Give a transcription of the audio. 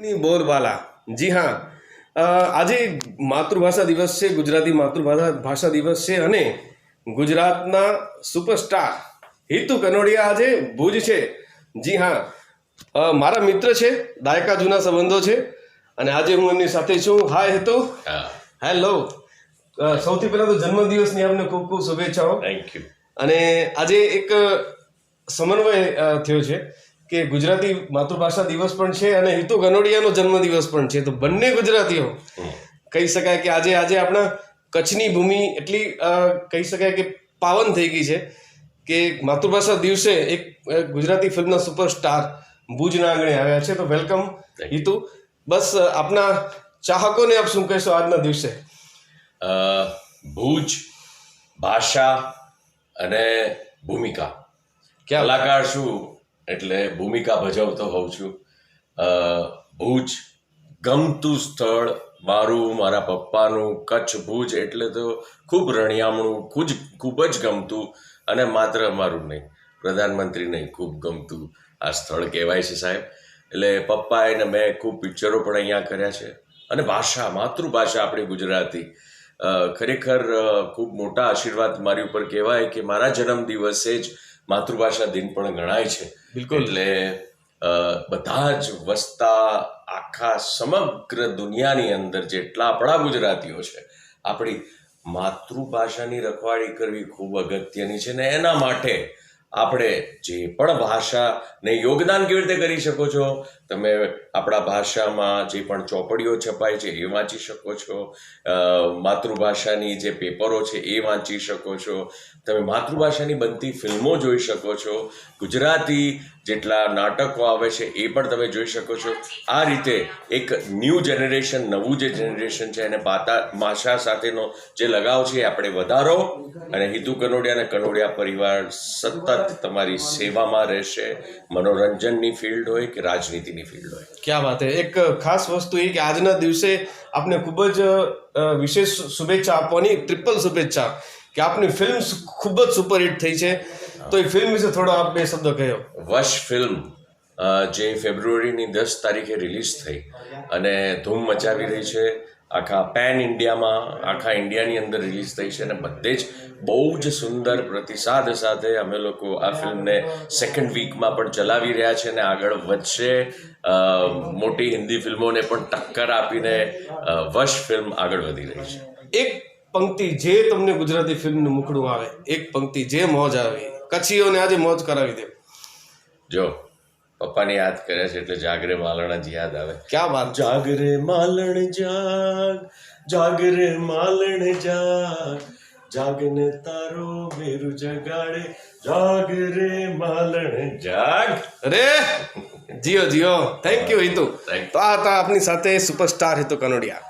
બોલબાલા જી હા. આજે માતૃભાષા દિવસ છે ગુજરાતી માતૃભાષા ભાષા દિવસ છે અને ગુજરાતના સુપરસ્ટાર હિતુ કનોડિયા આજે ભુજ છે. જી હા. મારા મિત્ર છે દાયકા જૂના સંબંધો છે અને આજે હું એમની સાથે છું. હાય હેતુ. હેલો સૌથી પહેલા તો જન્મદિવસની આપને ખૂબ ખૂબ શુભેચ્છાઓ. થેન્ક યુ અને આજે એક સમન્વય થયો છે. કે ગુજરાતી માતૃભાષા દિવસ પણ છે અને હિતુ ગનોડિયાનો જન્મદિવસ પણ છે. તો બંને ગુજરાતીઓ કહી શકાય કે આજે આજે આપણા કચ્છની ભૂમિ એટલી કહી શકાય કે પાવન થઈ ગઈ છે કે માતૃભાષા દિવસે એક ગુજરાતી ફિલ્મના સુપરસ્ટાર ભુજના આંગણે આવ્યા છે. તો વેલકમ હિતુ. બસ આપના ચાહકોને આપ શું કહેશો આજના દિવસે? ભુજ ભાષા અને ભૂમિકા. ક્યાં? કલાકાર છું એટલે ભૂમિકા ભજવતો હોઉં છું. ભુજ ગમતું સ્થળ. મારું, મારા પપ્પાનું, કચ્છ, ભુજ એટલે તો ખૂબ રણિયામણું, ખૂબ ખૂબ જ ગમતું અને માત્ર અમારું નહીં, પ્રધાનમંત્રી નહીં, ખૂબ ગમતું આ સ્થળ કહેવાય છે સાહેબ. એટલે પપ્પાએ ને મેં ખૂબ પિક્ચરો પણ અહીંયા કર્યા છે. અને ભાષા, માતૃભાષા આપણી ગુજરાતી. ખરેખર ખૂબ મોટા આશીર્વાદ મારી ઉપર કહેવાય કે મારા જન્મ દિવસે જ માતૃભાષા દિન પણ ગણાય છે. બિલકુલ. એટલે બધા જ વસતા આખા સમગ્ર દુનિયાની અંદર જેટલા આપણા ગુજરાતીઓ છે, આપણી માતૃભાષાની રખવાળી કરવી ખૂબ અગત્યની છે ને એના માટે આપણે જે પણ ભાષાને યોગદાન કેવી રીતે કરી શકો છો, તમે આપણા ભાષામાં જે પણ ચોપડીઓ છપાય છે એ વાંચી શકો છો. માતૃભાષાની જે પેપરો છે એ વાંચી શકો છો. તમે માતૃભાષાની બનતી ફિલ્મો જોઈ શકો છો. ગુજરાતી જેટલા નાટકો આવે છે એ પણ તમે જોઈ શકો છો. આ રીતે એક ન્યૂ જનરેશન, નવું જે જનરેશન છે એને પાતા ભાષા સાથેનો જે લગાવ છે એ આપણે વધારો અને હિતુ કનોડિયા અને કનોડિયા પરિવાર સતત તમારી સેવામાં રહેશે. મનોરંજનની ફિલ્ડ હોય કે રાજનીતિની ફિલ્ડ હોય. ક્યાં વાત એક ખાસ વસ્તુ એ કે આજના દિવસે આપને ખૂબ જ વિશેષ શુભેચ્છા આપવાની ટ્રિપલ શુભેચ્છા કે આપની ફિલ્મ ખૂબ જ સુપરહિટ થઈ છે. તો એ ફિલ્મ વિશે થોડો આપ બે શબ્દો કહ્યો વશ ફિલ્મ જે ફેબ્રુઆરીની દસ તારીખે રિલીઝ થઈ અને ધૂમ મચાવી રહી છે. આખા પેન ઇન્ડિયામાં આખા ઇન્ડિયાની અંદર રિલીઝ થઈ છે અને બધે જ બહુ જ સુંદર પ્રતિસાદ સાથે અમે લોકો આ ફિલ્મને સેકન્ડ વીકમાં પણ ચલાવી રહ્યા છે અને આગળ વધશે. મોટી હિન્દી ફિલ્મોને પણ ટક્કર આપીને વશ ફિલ્મ આગળ વધી રહી છે. એક પંક્તિ જે તમને ગુજરાતી ફિલ્મનું મુખડું આવે એક પંક્તિ જે મોજ આવે કચ્છીઓને આજે મોજ કરાવી દે. જો પપ્પાને યાદ કર્યા છે એટલે જાગરે માલણા જ યાદ આવે. ક્યાં વાત? જાગરે માલણ જાગ જાગરે માલણ જાગ જાગને તારો મેરુ જગાડે જાગરે માલણ જાગ. અરે જીઓ જીઓ. Thank you Hitu. તો આ હતા આપની સાથે સુપરસ્ટાર હિતુ કનોડિયા.